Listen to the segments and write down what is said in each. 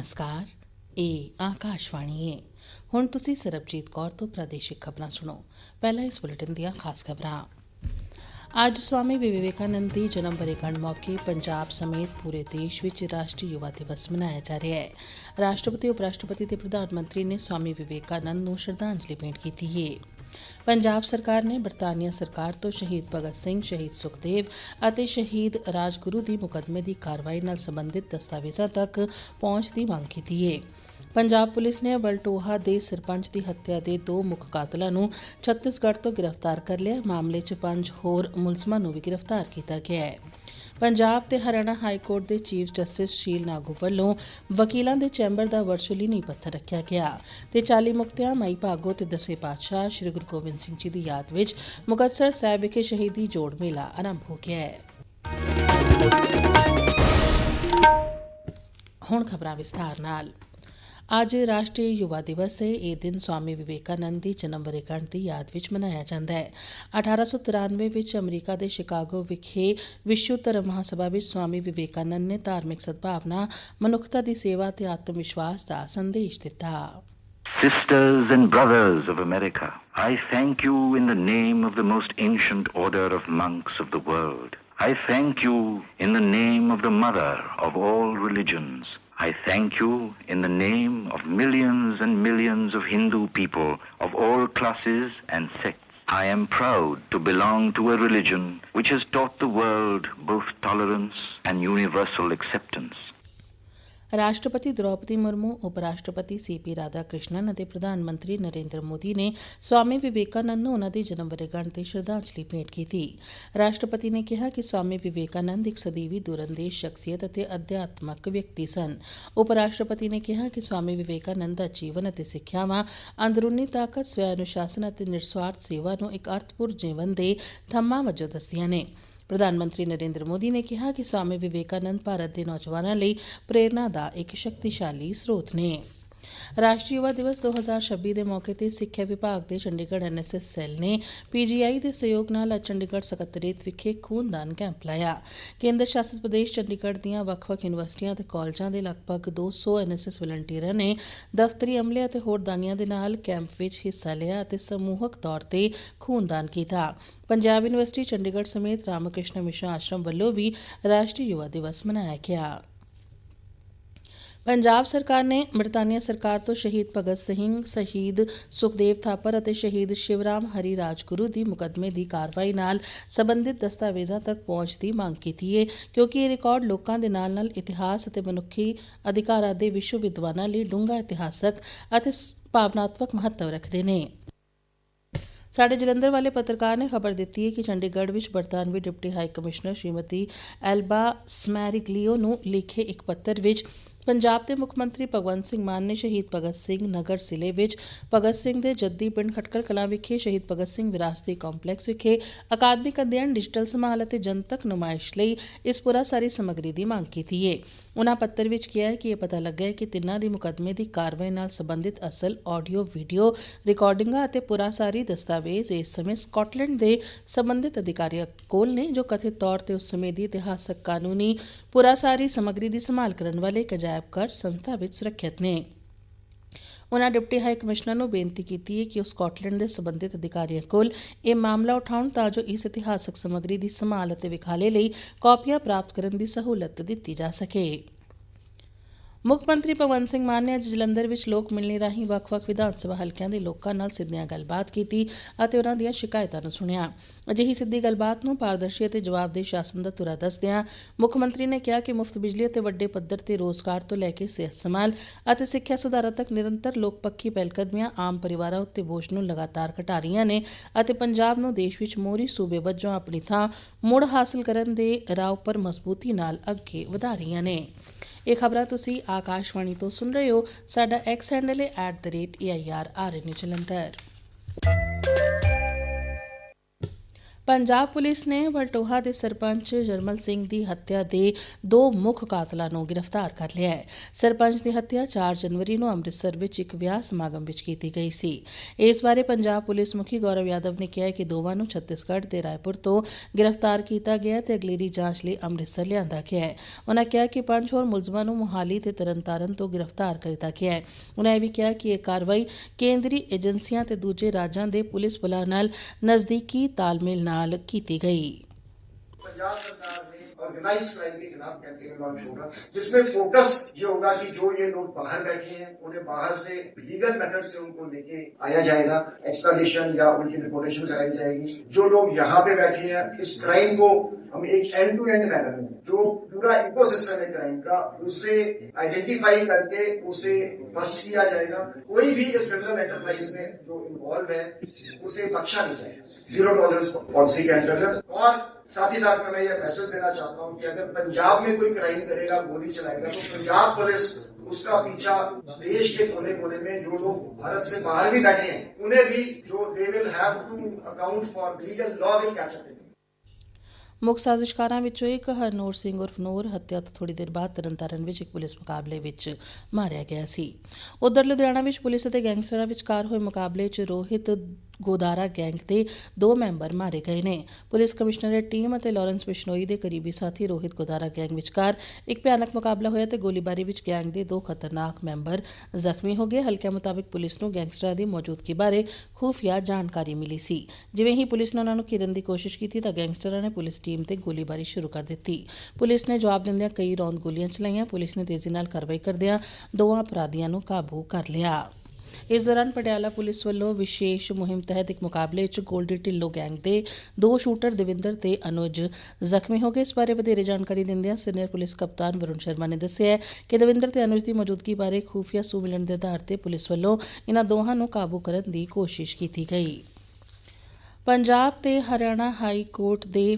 ਨਮਸਕਾਰ, ਇਹ ਆਕਾਸ਼ਵਾਣੀ ਹੈ ਹੁਣ ਤੁਸੀਂ ਸਰਬਜੀਤ ਕੌਰ ਤੋਂ ਪ੍ਰਾਦੇਸ਼ਿਕ ਖਬਰਾਂ ਸੁਣੋ। ਪਹਿਲਾਂ ਇਸ ਬੁਲੇਟਿਨ ਦੀਆਂ ਖਾਸ ਖਬਰਾਂ। ਅੱਜ ਸਵਾਮੀ ਵਿਵੇਕਾਨੰਦ ਦੀ ਜਨਮ ਵਰ੍ਹੇਗੰਢ ਮੌਕੇ ਪੰਜਾਬ ਸਮੇਤ ਪੂਰੇ ਦੇਸ਼ ਵਿੱਚ ਰਾਸ਼ਟਰੀ ਯੁਵਾ ਦਿਵਸ ਮਨਾਇਆ ਜਾ ਰਿਹਾ ਹੈ। ਰਾਸ਼ਟਰਪਤੀ ਉਪ ਰਾਸ਼ਟਰਪਤੀ ਤੇ ਪ੍ਰਧਾਨ ਮੰਤਰੀ ਨੇ ਸਵਾਮੀ ਵਿਵੇਕਾਨੰਦ ਨੂੰ ਸ਼ਰਧਾਂਜਲੀ ਭੇਂਟ ਕੀਤੀ ਹੈ। ਪੰਜਾਬ ਸਰਕਾਰ ਨੇ ਬਰਤਾਨੀਆ ਸਰਕਾਰ ਤੋਂ ਸ਼ਹੀਦ ਭਗਤ ਸਿੰਘ, ਸ਼ਹੀਦ ਸੁਖਦੇਵ ਅਤੇ ਸ਼ਹੀਦ ਰਾਜਗੁਰੂ ਦੀ ਮੁਕੱਦਮੇ ਦੀ ਕਾਰਵਾਈ ਨਾਲ ਸੰਬੰਧਿਤ ਦਸਤਾਵੇਜ਼ਾਂ ਤੱਕ ਪਹੁੰਚ ਦੀ ਮੰਗ ਕੀਤੀ ਹੈ ਪੰਜਾਬ ਪੁਲਿਸ ਨੇ ਬਲਟੋਹਾ ਦੇ ਸਰਪੰਚ ਦੀ ਹੱਤਿਆ ਦੇ ਦੋ ਮੁੱਖ ਕਾਤਲਾਂ ਨੂੰ ਛੱਤੀਸਗੜ੍ਹ ਤੋਂ ਗ੍ਰਿਫਤਾਰ ਕਰ ਲਿਆ। ਮਾਮਲੇ 'ਚ ਪੰਜ ਹੋਰ ਮੁਲਜ਼ਮਾਂ ਨੂੰ ਵੀ ਗ੍ਰਿਫਤਾਰ ਕੀਤਾ ਗਿਆ ਹੈ। ਪੰਜਾਬ ਤੇ ਹਰਿਆਣਾ ਹਾਈ ਕੋਰਟ ਦੇ ਚੀਫ ਜਸਟਿਸ ਸ਼ੀਲ ਨਾਗੂ ਵੱਲੋਂ ਵਕੀਲਾਂ ਦੇ ਚੈਂਬਰ ਦਾ ਵਰਚੁਅਲੀ ਨੀਂਹ ਪੱਥਰ ਰੱਖਿਆ ਗਿਆ ਤੇ 40 ਮੁਕਤਿਆਂ, ਮਾਈ ਭਾਗੋ ਤੇ ਦਸਵੇਂ ਪਾਤਸ਼ਾਹ ਸ੍ਰੀ ਗੁਰੂ ਗੋਬਿੰਦ ਸਿੰਘ ਜੀ ਦੀ ਯਾਦ ਵਿੱਚ ਮੁਕਤਸਰ ਸਾਹਿਬ ਵਿਖੇ ਸ਼ਹੀਦੀ ਜੋੜ ਮੇਲਾ ਆਰੰਭ ਹੋ ਗਿਆ ਹੈ। ਹੁਣ ਖਬਰਾਂ ਵਿਸਥਾਰ ਨਾਲ। ਅੱਜ ਰਾਸ਼ਟਰੀ ਯੁਵਾ ਦਿਵਸ ਹੈ। ਇਹ ਦਿਨ ਸਵਾਮੀ ਵਿਵੇਕਾਨੰਦ ਦੀ ਜਨਮ ਵਰ੍ਹੇਗੰਢ ਦੀ ਯਾਦ ਵਿੱਚ ਮਨਾਇਆ ਜਾਂਦਾ ਹੈ। 1893 ਵਿੱਚ ਅਮਰੀਕਾ ਦੇ ਸ਼ਿਕਾਗੋ ਵਿਖੇ ਵਿਸ਼ਵ ਧਰਮ ਮਹਾਸਭਾ ਵਿੱਚ ਸਵਾਮੀ ਵਿਵੇਕਾਨੰਦ ਨੇ ਧਾਰਮਿਕ ਸਦਭਾਵਨਾ ਮਨੁੱਖਤਾ ਦੀ ਸੇਵਾ ਤੇ ਆਤਮ ਵਿਸ਼ਵਾਸ ਦਾ ਸੰਦੇਸ਼ ਦਿੱਤਾ। Sisters and brothers of America, I thank you in the name of the most ancient order of monks of the world. I thank you in the name of the mother of all religions. I thank you in the name of millions and millions of Hindu people of all classes and sects. I am proud to belong to a religion which has taught the world both tolerance and universal acceptance. ਰਾਸ਼ਟਰਪਤੀ ਦ੍ਰੌਪਦੀ ਮੁਰਮੂ, ਉਪ ਰਾਸ਼ਟਰਪਤੀ CP Radha Krishnan ਅਤੇ ਪ੍ਰਧਾਨ ਮੰਤਰੀ ਨਰਿੰਦਰ ਮੋਦੀ ਨੇ ਸਵਾਮੀ ਵਿਵੇਕਾਨੰਦ ਨੂੰ ਉਹਨਾਂ ਦੀ ਜਨਮ ਵਰ੍ਹੇਗੰਢ ਤੇ ਸ਼ਰਧਾਂਜਲੀ ਭੇਂਟ ਕੀਤੀ। ਰਾਸ਼ਟਰਪਤੀ ਨੇ ਕਿਹਾ ਕਿ ਸਵਾਮੀ ਵਿਵੇਕਾਨੰਦ ਇੱਕ ਸਦੀਵੀ ਦੂਰੰਦੇਸ਼ ਸ਼ਖਸੀਅਤ ਅਤੇ ਅਧਿਆਤਮਕ ਵਿਅਕਤੀ ਸਨ। ਉਪ ਰਾਸ਼ਟਰਪਤੀ ਨੇ ਕਿਹਾ ਕਿ ਸਵਾਮੀ ਵਿਵੇਕਾਨੰਦ ਦਾ ਜੀਵਨ ਅਤੇ ਸਿੱਖਿਆਵਾਂ ਅੰਦਰੂਨੀ ਤਾਕਤ ਸਵੈ ਅਨੁਸ਼ਾਸਨ ਅਤੇ ਨਿਰਸਵਾਰਥ ਸੇਵਾ ਨੂੰ ਇੱਕ ਅਰਥਪੂਰਨ ਜੀਵਨ ਦੇ ਥੰਮਾਂ ਵਜੋਂ ਦੱਸਦੀਆਂ ਨੇ। ਪ੍ਰਧਾਨ ਮੰਤਰੀ ਨਰਿੰਦਰ ਮੋਦੀ ਨੇ ਕਿਹਾ ਕਿ ਸਵਾਮੀ ਵਿਵੇਕਾਨੰਦ ਭਾਰਤ ਦੇ ਨੌਜਵਾਨਾਂ ਲਈ ਪ੍ਰੇਰਣਾ ਦਾ ਇੱਕ ਸ਼ਕਤੀਸ਼ਾਲੀ ਸਰੋਤ ਨੇ। ਰਾਸ਼ਟਰੀ ਯੁਵਾ ਦਿਵਸ 2026 ਦੇ ਮੌਕੇ ਤੇ ਸਿੱਖਿਆ ਵਿਭਾਗ ਦੇ ਚੰਡੀਗੜ੍ਹ ਐਨਐਸਐਸ ਸੈੱਲ ਨੇ ਪੀਜੀਆਈ ਦੇ ਸਹਿਯੋਗ ਨਾਲ ਅੱਜ ਚੰਡੀਗੜ੍ਹ ਸਕੱਤਰੇਤ ਵਿਖੇ ਖੂਨਦਾਨ ਕੈਂਪ ਲਾਇਆ। ਕੇਂਦਰ ਸ਼ਾਸਿਤ ਪ੍ਰਦੇਸ਼ ਚੰਡੀਗੜ੍ਹ ਦੀਆਂ ਵੱਖ-ਵੱਖ ਯੂਨੀਵਰਸਿਟੀਆਂ ਤੇ ਕਾਲਜਾਂ ਦੇ ਲਗਭਗ 200 ਐਨਐਸਐਸ ਵਲੰਟੀਅਰਾਂ ਨੇ ਦਫ਼ਤਰੀ ਅਮਲੇ ਅਤੇ ਹੋਰ ਦਾਨੀਆਂ ਦੇ ਨਾਲ ਕੈਂਪ ਵਿੱਚ ਹਿੱਸਾ ਲਿਆ ਅਤੇ ਸਮੂਹਕ ਤੌਰ ਤੇ ਖੂਨਦਾਨ ਕੀਤਾ। ਪੰਜਾਬ ਯੂਨੀਵਰਸਿਟੀ ਚੰਡੀਗੜ੍ਹ ਸਮੇਤ ਰਾਮਕ੍ਰਿਸ਼ਨ ਮਿਸ਼ਨ ਆਸ਼ਰਮ ਵੱਲੋਂ ਵੀ ਰਾਸ਼ਟਰੀ ਯੁਵਾ ਦਿਵਸ ਮਨਾਇਆ ਗਿਆ। ਪੰਜਾਬ ਸਰਕਾਰ ਨੇ ਬ੍ਰਿਟਾਨੀਆ ਸਰਕਾਰ ਤੋਂ ਸ਼ਹੀਦ ਭਗਤ ਸਿੰਘ, ਸ਼ਹੀਦ ਸੁਖਦੇਵ ਥਾਪਰ ਅਤੇ ਸ਼ਹੀਦ ਸ਼ਿਵਰਾਮ ਹਰੀ ਰਾਜਗੁਰੂ ਦੀ ਮੁਕੱਦਮੇ ਦੀ ਕਾਰਵਾਈ ਨਾਲ ਸੰਬੰਧਿਤ ਦਸਤਾਵੇਜ਼ਾਂ ਤੱਕ ਪਹੁੰਚ ਦੀ ਮੰਗ ਕੀਤੀ ਹੈ ਕਿਉਂਕਿ ਇਹ ਰਿਕਾਰਡ ਲੋਕਾਂ ਦੇ ਨਾਲ-ਨਾਲ ਇਤਿਹਾਸ ਅਤੇ ਮਨੁੱਖੀ ਅਧਿਕਾਰਾਂ ਦੇ ਵਿਸ਼ਵ ਵਿਦਵਾਨਾਂ ਲਈ ਡੂੰਘਾ ਇਤਿਹਾਸਕ ਅਤੇ ਭਾਵਨਾਤਮਕ ਮਹੱਤਵ ਰੱਖਦੇ ਨੇ। ਸਾਡੇ ਜਲੰਧਰ ਵਾਲੇ ਪੱਤਰਕਾਰ ਨੇ ਖਬਰ ਦਿੱਤੀ ਹੈ ਕਿ ਚੰਡੀਗੜ੍ਹ ਵਿੱਚ ਬਰਤਾਨਵੀ deputy high commissioner Shrimati Alba Smeriglio ਨੂੰ ਲਿਖੇ ਇੱਕ ਪੱਤਰ ਵਿੱਚ ਪੰਜਾਬ ਦੇ ਮੁੱਖ ਮੰਤਰੀ ਭਗਵੰਤ ਸਿੰਘ ਮਾਨ ਨੇ ਸ਼ਹੀਦ ਭਗਤ ਸਿੰਘ ਨਗਰ ਜ਼ਿਲ੍ਹੇ ਵਿੱਚ ਭਗਤ ਸਿੰਘ ਦੇ ਜੱਦੀ ਪਿੰਡ ਖਟਕਲ ਕਲਾਂ ਵਿਖੇ ਸ਼ਹੀਦ ਭਗਤ ਸਿੰਘ ਵਿਰਾਸਤੀ ਕੰਪਲੈਕਸ ਵਿਖੇ ਅਕਾਦਮਿਕ ਅਧਿਐਨ, ਡਿਜੀਟਲ ਸੰਭਾਲ ਅਤੇ ਜਨਤਕ ਨੁਮਾਇਸ਼ ਲਈ ਇਸ ਪੁਰਾ ਸਾਰੀ ਸਮੱਗਰੀ ਦੀ ਮੰਗ ਕੀਤੀ ਹੈ ਉਨ੍ਹਾਂ ਪੱਤਰ ਵਿੱਚ ਕਿਹਾ ਹੈ ਕਿ ਇਹ ਪਤਾ ਲੱਗਾ ਹੈ ਕਿ ਤਿੰਨਾਂ ਦੀ ਮੁਕੱਦਮੇ ਦੀ ਕਾਰਵਾਈ ਨਾਲ ਸੰਬੰਧਿਤ ਅਸਲ ਆਡੀਓ, ਵੀਡੀਓ, ਰਿਕਾਰਡਿੰਗਾਂ ਅਤੇ ਪੁਰਾ ਸਾਰੀ ਦਸਤਾਵੇਜ਼ ਇਸ ਸਮੇਂ ਸਕਾਟਲੈਂਡ ਦੇ ਸੰਬੰਧਿਤ ਅਧਿਕਾਰੀਆਂ ਕੋਲ ਨੇ, ਜੋ ਕਥਿਤ ਤੌਰ ਤੇ ਉਸ ਸਮੇਂ ਦੀ ਇਤਿਹਾਸਕ ਕਾਨੂੰਨੀ ਪੁਰਾ ਸਾਰੀ ਸਮੱਗਰੀ ਦੀ ਸੰਭਾਲ ਕਰਨ ਵਾਲੇ ਇੱਕ ਅਜਾਇਬ ਘਰ ਸੰਸਥਾ ਵਿੱਚ ਸੁਰੱਖਿਅਤ ਨੇ। ਉਨ੍ਹਾਂ ਡਿਪਟੀ ਹਾਈ ਕਮਿਸ਼ਨਰ ਨੂੰ ਬੇਨਤੀ ਕੀਤੀ ਹੈ ਕਿ ਉਹ ਸਕਾਟਲੈਂਡ ਦੇ ਸੰਬੰਧਿਤ ਅਧਿਕਾਰੀਆਂ ਕੋਲ ਇਹ ਮਾਮਲਾ ਉਠਾਉਣ ਤਾਂ ਜੋ ਇਸ ਇਤਿਹਾਸਕ ਸਮੱਗਰੀ ਦੀ ਸੰਭਾਲ ਅਤੇ ਵਿਖਾਲੇ ਲਈ ਕਾਪੀਆਂ ਪ੍ਰਾਪਤ ਕਰਨ ਦੀ ਸਹੂਲਤ ਦਿੱਤੀ ਜਾ ਸਕੇ। ਮੁੱਖ ਮੰਤਰੀ ਭਗਵੰਤ ਸਿੰਘ ਮਾਨ ਨੇ ਅੱਜ ਜਲੰਧਰ ਵਿੱਚ ਲੋਕ ਮਿਲਣੀ ਰਾਹੀਂ ਵੱਖ-ਵੱਖ ਵਿਧਾਨ ਸਭਾ ਹਲਕਿਆਂ ਦੇ ਲੋਕਾਂ ਨਾਲ ਸਿੱਧੀਆਂ ਗੱਲਬਾਤ ਕੀਤੀ ਅਤੇ ਉਹਨਾਂ ਦੀਆਂ ਸ਼ਿਕਾਇਤਾਂ ਨੂੰ ਸੁਣਿਆ। ਅਜਿਹੀ ਸਿੱਧੀ ਗੱਲਬਾਤ ਨੂੰ ਪਾਰਦਰਸ਼ੀ ਅਤੇ ਜਵਾਬਦੇਹ ਸ਼ਾਸਨ ਦਾ ਧੁਰਾ ਦੱਸਦਿਆਂ ਮੁੱਖ ਮੰਤਰੀ ਨੇ ਕਿਹਾ ਕਿ ਮੁਫਤ ਬਿਜਲੀ ਅਤੇ ਵੱਡੇ ਪੱਧਰ ਤੇ ਰੋਜ਼ਗਾਰ ਤੋਂ ਲੈ ਕੇ ਸਿਹਤ ਸੰਭਾਲ ਅਤੇ ਸਿੱਖਿਆ ਸੁਧਾਰਾਂ ਤੱਕ ਨਿਰੰਤਰ ਲੋਕਪੱਖੀ ਪਹਿਲਕਦਮੀਆਂ ਆਮ ਪਰਿਵਾਰਾਂ ਉੱਤੇ ਬੋਝ ਨੂੰ ਲਗਾਤਾਰ ਘਟਾ ਰਹੀਆਂ ਨੇ ਅਤੇ ਪੰਜਾਬ ਨੂੰ ਦੇਸ਼ ਵਿੱਚ ਮੋਹਰੀ ਸੂਬੇ ਵਜੋਂ ਆਪਣੀ ਥਾਂ ਮੁੜ ਹਾਸਲ ਕਰਨ ਦੇ ਰਾਹ ਉੱਪਰ ਮਜ਼ਬੂਤੀ ਨਾਲ ਅੱਗੇ ਵਧਾ ਰਹੀਆਂ ਨੇ। ਇਹ ਖਬਰਾਂ ਤੁਸੀਂ ਆਕਾਸ਼ਵਾਣੀ ਤੋਂ ਸੁਣ ਰਹੇ ਹੋ। ਸਾਡਾ ਐਕਸ ਹੈਂਡਲ ਹੈ @airrni ਜਲੰਧਰ। ਪੰਜਾਬ ਪੁਲਿਸ ਨੇ ਵਲਟੋਹਾ ਦੇ ਸਰਪੰਚ ਜਰਮਲ ਸਿੰਘ ਦੀ ਹੱਤਿਆ ਦੇ ਦੋ ਮੁੱਖ ਕਾਤਲਾਂ ਨੂੰ ਗ੍ਰਿਫਤਾਰ ਕਰ ਲਿਆ ਹੈ। ਸਰਪੰਚ ਦੀ ਹੱਤਿਆ 4 ਜਨਵਰੀ ਨੂੰ ਅੰਮ੍ਰਿਤਸਰ ਵਿੱਚ ਇੱਕ ਵਿਆਹ ਸਮਾਗਮ ਵਿੱਚ ਕੀਤੀ ਗਈ ਸੀ। ਇਸ ਬਾਰੇ ਪੰਜਾਬ ਪੁਲਿਸ ਮੁਖੀ ਗੌਰਵ ਯਾਦਵ ਨੇ ਕਿਹਾ ਕਿ ਦੋਵਾਂ ਨੂੰ ਛੱਤੀਸਗੜ੍ਹ ਤੇ ਰਾਏਪੁਰ ਤੋਂ ਗ੍ਰਿਫਤਾਰ ਕੀਤਾ ਗਿਆ ਹੈ ਤੇ ਅਗਲੇਰੀ ਜਾਂਚ ਲਈ ਅੰਮ੍ਰਿਤਸਰ ਲਿਆਂਦਾ ਗਿਆ ਹੈ। ਉਹਨਾਂ ਕਿਹਾ ਕਿ ਪੰਜ ਹੋਰ ਮੁਲਜ਼ਮਾਂ ਨੂੰ ਮੁਹਾਲੀ ਤੇ ਤਰਨਤਾਰਨ ਤੋਂ ਗ੍ਰਿਫਤਾਰ ਕੀਤਾ ਗਿਆ ਹੈ। ਉਹਨਾਂ ਇਹ ਵੀ ਕਿਹਾ ਕਿ ਇਹ ਕਾਰਵਾਈ ਕੇਂਦਰੀ ਏਜੰਸੀਆਂ ਤੇ ਦੂਜੇ ਰਾਜਾਂ ਦੇ ਪੁਲਿਸ ਬਲਾਂ ਨਾਲ ਨਜ਼ਦੀਕੀ ਤਾਲਮੇਲ ਨਾਲ ਕੀਤੀ ਗਈ पंजाब सरकार ने ऑर्गेनाइज क्राइम के खिलाफ कैंपेन लॉन्च होगा जिसमें फोकस ये होगा कि जो ये लोग बाहर बैठे हैं उन्हें बाहर से लीगल मेथड से उनको लेके आया जाएगा एक्सट्राडिशन या उनकी रिपोर्टेशन कराई जाएगी जो लोग यहाँ पे बैठे हैं इस क्राइम को हम एक एंड टू एंड मैनर में जो पूरा इकोसिस्टम है क्राइम का उसे आइडेंटिफाई करके उसे बस्ट किया जाएगा कोई भी इस क्रिमिनल एंटरप्राइज में जो इन्वॉल्व है उसे बख्शा नहीं जाएगा जीरो टॉलरेंस पॉलिसी के अंतर्गत और साथ ही साथ में मैं यह मैसेज देना चाहता हूं कि अगर पंजाब में कोई क्राइम करेगा गोली चलाएगा तो पंजाब पुलिस उसका पीछा देश के कोने कोने में जो लोग भारत से बाहर भी बैठे हैं उन्हें भी जो they will have to account for legal law will catch up ਮੁੱਖ ਸਾਜ਼ਿਸ਼ਕਾਰਾਂ ਵਿੱਚੋਂ ਇੱਕ ਹਰਨੂਰ ਸਿੰਘ ਉਰਫ ਨੂਰ ਹੱਤਿਆ ਤੋਂ ਥੋੜੀ ਦੇਰ ਬਾਅਦ ਤਰਨਤਾਰਨ ਵਿੱਚ ਇੱਕ ਪੁਲਿਸ ਮੁਕਾਬਲੇ ਵਿੱਚ ਮਾਰਿਆ ਗਿਆ ਸੀ ਉਧਰ ਲੁਧਿਆਣਾ ਵਿੱਚ ਪੁਲਿਸ ਅਤੇ ਗੈਂਗਸਟਰਾਂ ਵਿਚਕਾਰ ਹੋਏ ਮੁਕਾਬਲੇ 'ਚ ਰੋਹਿਤ ਗੋਦਾਰਾ ਗੈਂਗ ਦੇ ਦੋ ਮੈਂਬਰ ਮਾਰੇ ਗਏ ਨੇ। ਪੁਲਿਸ ਕਮਿਸ਼ਨਰੇਟ ਟੀਮ ਅਤੇ ਲਾਰੈਂਸ ਬਿਸ਼ਨੋਈ ਦੇ ਕਰੀਬੀ ਸਾਥੀ ਰੋਹਿਤ ਗੋਦਾਰਾ ਗੈਂਗ ਵਿਚਕਾਰ ਇੱਕ ਭਿਆਨਕ ਮੁਕਾਬਲਾ ਹੋਇਆ ਤੇ ਗੋਲੀਬਾਰੀ ਵਿੱਚ ਗੈਂਗ ਦੇ ਦੋ ਖਤਰਨਾਕ ਮੈਂਬਰ ਜ਼ਖਮੀ ਹੋ ਗਏ। ਹਲਕਿਆਂ ਮੁਤਾਬਕ ਪੁਲਿਸ ਨੂੰ ਗੈਂਗਸਟਰਾਂ ਦੀ ਮੌਜੂਦਗੀ ਬਾਰੇ ਖੂਫੀਆ ਜਾਣਕਾਰੀ ਮਿਲੀ ਸੀ। ਜਿਵੇਂ ਹੀ ਪੁਲਿਸ ਨੇ ਉਹਨਾਂ ਨੂੰ ਘੇਰਨ ਦੀ ਕੋਸ਼ਿਸ਼ ਕੀਤੀ ਤਾਂ ਗੈਂਗਸਟਰਾਂ ਨੇ ਪੁਲਿਸ ਟੀਮ ਤੇ ਗੋਲੀਬਾਰੀ ਸ਼ੁਰੂ ਕਰ ਦਿੱਤੀ। ਪੁਲਿਸ ਨੇ ਜਵਾਬ ਦਿੰਦਿਆਂ ਕਈ ਰੌਂਦ ਗੋਲੀਆਂ ਚਲਾਈਆਂ। ਪੁਲਿਸ ਨੇ ਤੇਜ਼ੀ ਨਾਲ ਕਾਰਵਾਈ ਕਰਦਿਆਂ ਦੋਵਾਂ ਅਪਰਾਧੀਆਂ ਨੂੰ ਕਾਬੂ ਕਰ ਲਿਆ। ਇਸ ਦੌਰਾਨ ਪਟਿਆਲਾ ਪੁਲਿਸ ਵੱਲੋਂ ਵਿਸ਼ੇਸ਼ ਮੁਹਿੰਮ ਤਹਿਤ ਇੱਕ ਮੁਕਾਬਲੇ ਵਿੱਚ ਗੋਲਡੀ ਢਿੱਲੋਂ ਗੈਂਗ ਦੇ ਦੋ ਸ਼ੂਟਰ ਦਵਿੰਦਰ ਤੇ ਅਨੁਜ ਜ਼ਖਮੀ ਹੋ ਗਏ। ਇਸ ਬਾਰੇ ਵਧੇਰੇ ਜਾਣਕਾਰੀ ਦਿੰਦਿਆਂ ਸੀਨੀਅਰ ਪੁਲਿਸ ਕਪਤਾਨ ਵਰੁਣ ਸ਼ਰਮਾ ਨੇ ਦੱਸਿਆ ਕਿ ਦਵਿੰਦਰ ਤੇ ਅਨੁਜ ਦੀ ਮੌਜੂਦਗੀ ਬਾਰੇ ਖੂਫੀਆ ਸੂ ਮਿਲਣ ਦੇ ਆਧਾਰ ਤੇ ਪੁਲਿਸ ਵੱਲੋਂ ਇਹਨਾਂ ਦੋਹਾਂ ਨੂੰ ਕਾਬੂ ਕਰਨ ਦੀ ਕੋਸ਼ਿਸ਼ ਕੀਤੀ ਗਈ। ਪੰਜਾਬ ਤੇ ਹਰਿਆਣਾ ਹਾਈ ਕੋਰਟ ਦੇ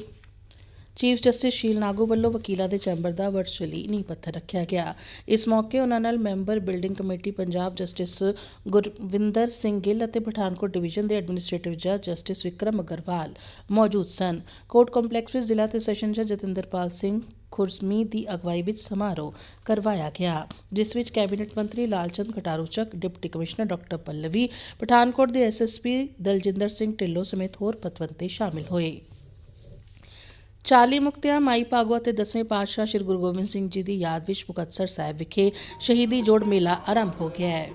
ਚੀਫ ਜਸਟਿਸ ਸ਼ੀਲ ਨਾਗੂ ਵੱਲੋਂ ਵਕੀਲਾਂ ਦੇ ਚੈਂਬਰ ਦਾ ਵਰਚੁਅਲੀ ਨੀਂਹ ਪੱਥਰ ਰੱਖਿਆ ਗਿਆ। ਇਸ ਮੌਕੇ ਉਹਨਾਂ ਨਾਲ member building committee Punjab justice Gurvinder Singh Gill ਅਤੇ ਪਠਾਨਕੋਟ ਡਿਵੀਜ਼ਨ ਦੇ ਐਡਮਿਨਿਸਟ੍ਰੇਟਿਵ ਜੱਜ ਜਸਟਿਸ ਵਿਕਰਮ ਅਗਰਵਾਲ ਮੌਜੂਦ ਸਨ। ਕੋਰਟ ਕੰਪਲੈਕਸ ਵਿੱਚ ਜ਼ਿਲ੍ਹਾ ਤੇ ਸੈਸ਼ਨ ਜੱਜ ਜਤਿੰਦਰਪਾਲ ਸਿੰਘ ਖੁਰਸਮੀ ਦੀ ਅਗਵਾਈ ਵਿੱਚ ਸਮਾਰੋਹ ਕਰਵਾਇਆ ਗਿਆ, ਜਿਸ ਵਿੱਚ ਕੈਬਨਿਟ ਮੰਤਰੀ Lalchand Kataru Chak, deputy commissioner doctor Pallavi, Pathankot ਦੇ ਐਸਐਸਪੀ ਦਲਜਿੰਦਰ ਸਿੰਘ ਢਿੱਲੋਂ ਸਮੇਤ ਹੋਰ ਪਤਵੰਤੇ ਸ਼ਾਮਿਲ ਹੋਏ। 40 ਮੁਕਤਿਆਂ, ਮਾਈ ਭਾਗੋ ਅਤੇ 10ਵੇਂ ਪਾਤਸ਼ਾਹ ਸ੍ਰੀ ਗੁਰੂ ਗੋਬਿੰਦ ਸਿੰਘ ਜੀ ਦੀ ਯਾਦ ਵਿੱਚ ਮੁਕਤਸਰ ਸਾਹਿਬ ਵਿਖੇ ਸ਼ਹੀਦੀ ਜੋੜ ਮੇਲਾ ਆਰੰਭ ਹੋ ਗਿਆ ਹੈ।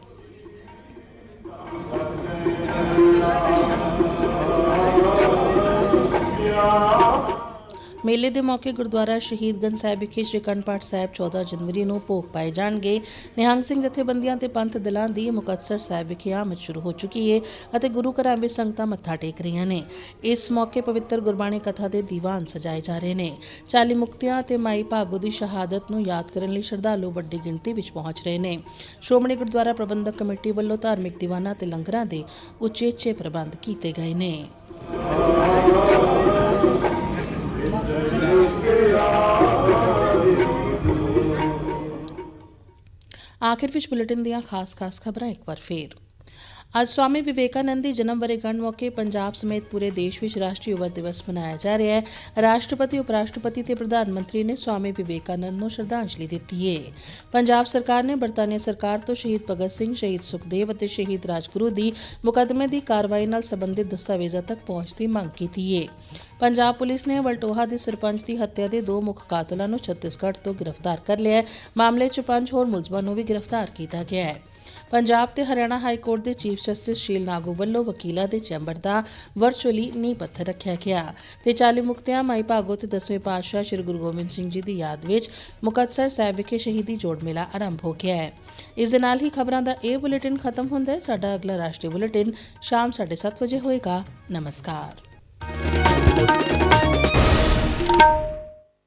ਮੇਲੇ ਦੇ ਮੌਕੇ ਗੁਰਦੁਆਰਾ ਸ਼ਹੀਦਗੰਜ ਸਾਹਿਬ ਵਿਖੇ ਸ਼੍ਰੀ ਅਖੰਡ ਪਾਠ ਸਾਹਿਬ 14 ਜਨਵਰੀ ਨੂੰ ਭੋਗ ਪਾਏ ਜਾਣਗੇ। ਨਿਹੰਗ ਸਿੰਘ ਜਥੇਬੰਦੀਆਂ ਤੇ ਪੰਥ ਦਲਾਂ ਦੀ ਮੁਕਤਸਰ ਸਾਹਿਬ ਵਿਖੇ ਆਮਦ ਸ਼ੁਰੂ ਹੋ ਚੁੱਕੀ ਹੈ ਅਤੇ ਗੁਰੂ ਘਰਾਂ ਵਿੱਚ ਸੰਗਤਾਂ ਮੱਥਾ ਟੇਕ ਰਹੀਆਂ ਨੇ। ਇਸ ਮੌਕੇ ਪਵਿੱਤਰ ਗੁਰਬਾਣੀ ਕਥਾ ਦੇ ਦੀਵਾਨ ਸਜਾਏ ਜਾ ਰਹੇ ਨੇ। 40 ਮੁਕਤਿਆਂ ਤੇ ਮਾਈ ਭਾਗੋ ਦੀ ਸ਼ਹਾਦਤ ਨੂੰ ਯਾਦ ਕਰਨ ਲਈ ਸ਼ਰਧਾਲੂ ਵੱਡੀ ਗਿਣਤੀ ਵਿੱਚ ਪਹੁੰਚ ਰਹੇ ਨੇ। ਸ਼੍ਰੋਮਣੀ ਗੁਰਦੁਆਰਾ ਪ੍ਰਬੰਧਕ ਕਮੇਟੀ ਵੱਲੋਂ ਧਾਰਮਿਕ ਦੀਵਾਨਾਂ ਤੇ ਲੰਗਰਾਂ ਦੇ ਉਚੇਚੇ ਪ੍ਰਬੰਧ ਕੀਤੇ ਗਏ ਨੇ। ਆਖਿਰ ਵਿੱਚ ਬੁਲੇਟਿਨ ਦੀਆਂ ਖਾਸ-ਖਾਸ ਖਬਰਾਂ ਇੱਕ ਵਾਰ ਫੇਰ। ਅੱਜ ਸਵਾਮੀ ਵਿਵੇਕਾਨੰਦ ਦੀ ਜਨਮ ਵਰੇਗੰਢ ਮੌਕੇ ਪੰਜਾਬ ਸਮੇਤ ਪੂਰੇ ਦੇਸ਼ ਵਿੱਚ ਰਾਸ਼ਟਰੀ ਯੁਵਾ ਦਿਵਸ ਮਨਾਇਆ ਜਾ ਰਿਹਾ ਹੈ। ਰਾਸ਼ਟਰਪਤੀ ਉਪ ਰਾਸ਼ਟਰਪਤੀ ਤੇ ਪ੍ਰਧਾਨ ਮੰਤਰੀ ਨੇ ਸਵਾਮੀ ਵਿਵੇਕਾਨੰਦ ਨੂੰ ਸ਼ਰਧਾਂਜਲੀ ਦਿੱਤੀ ਹੈ ਪੰਜਾਬ ਸਰਕਾਰ ਨੇ ਬਰਤਾਨੀਆ ਸਰਕਾਰ ਤੋਂ ਸ਼ਹੀਦ ਭਗਤ ਸਿੰਘ, ਸ਼ਹੀਦ ਸੁਖਦੇਵ ਅਤੇ ਸ਼ਹੀਦ ਰਾਜਗੁਰੂ ਦੀ ਮੁਕੱਦਮੇ ਦੀ ਕਾਰਵਾਈ ਨਾਲ ਸੰਬੰਧਿਤ ਦਸਤਾਵੇਜ਼ਾਂ ਤੱਕ ਪਹੁੰਚ ਦੀ ਮੰਗ ਕੀਤੀ ਹੈ ਪੰਜਾਬ ਪੁਲਿਸ ਨੇ ਵਲਟੋਹਾ ਦੇ ਸਰਪੰਚ ਦੀ ਹੱਤਿਆ ਦੇ ਦੋ ਮੁੱਖ ਕਾਤਲਾਂ ਨੂੰ ਛੱਤੀਸਗੜ੍ਹ ਤੋਂ ਗ੍ਰਿਫਤਾਰ ਕਰ ਲਿਆ ਹੈ। ਮਾਮਲੇ 'ਚ ਪੰਜ ਹੋਰ ਮੁਲਜ਼ਮਾਂ ਨੂੰ ਵੀ ਗ੍ਰਿਫਤਾਰ ਕੀਤਾ ਗਿਆ ਹੈ। ਪੰਜਾਬ ਤੇ ਹਰਿਆਣਾ ਹਾਈ ਕੋਰਟ ਦੇ ਚੀਫ ਜਸਟਿਸ ਸ਼ੀਲ ਨਾਗੂ ਵੱਲੋਂ ਵਕੀਲਾਂ ਦੇ ਚੈਂਬਰ ਦਾ ਵਰਚੁਅਲੀ ਨੀਂਹ ਪੱਥਰ ਰੱਖਿਆ ਗਿਆ ਤੇ 40 ਮੁਕਤਿਆਂ, ਮਾਈ ਭਾਗੋ ਤੇ 10ਵੇਂ ਪਾਤਸ਼ਾਹ ਸ੍ਰੀ ਗੁਰੂ ਗੋਬਿੰਦ ਸਿੰਘ ਜੀ ਦੀ ਯਾਦ ਵਿੱਚ ਮੁਕਤਸਰ ਸਾਹਿਬ ਵਿਖੇ ਸ਼ਹੀਦੀ ਜੋੜ ਮੇਲਾ ਆਰੰਭ ਹੋ ਗਿਆ ਹੈ। ਇਸ ਦੇ ਨਾਲ ਹੀ ਖਬਰਾਂ ਦਾ ਇਹ ਬੁਲੇਟਿਨ ਖਤਮ ਹੁੰਦਾ ਹੈ। ਸਾਡਾ ਅਗਲਾ ਰਾਸ਼ਟਰੀ ਬੁਲੇਟਿਨ ਸ਼ਾਮ 7:30 ਵਜੇ ਹੋਏਗਾ। ਨਮਸਕਾਰ।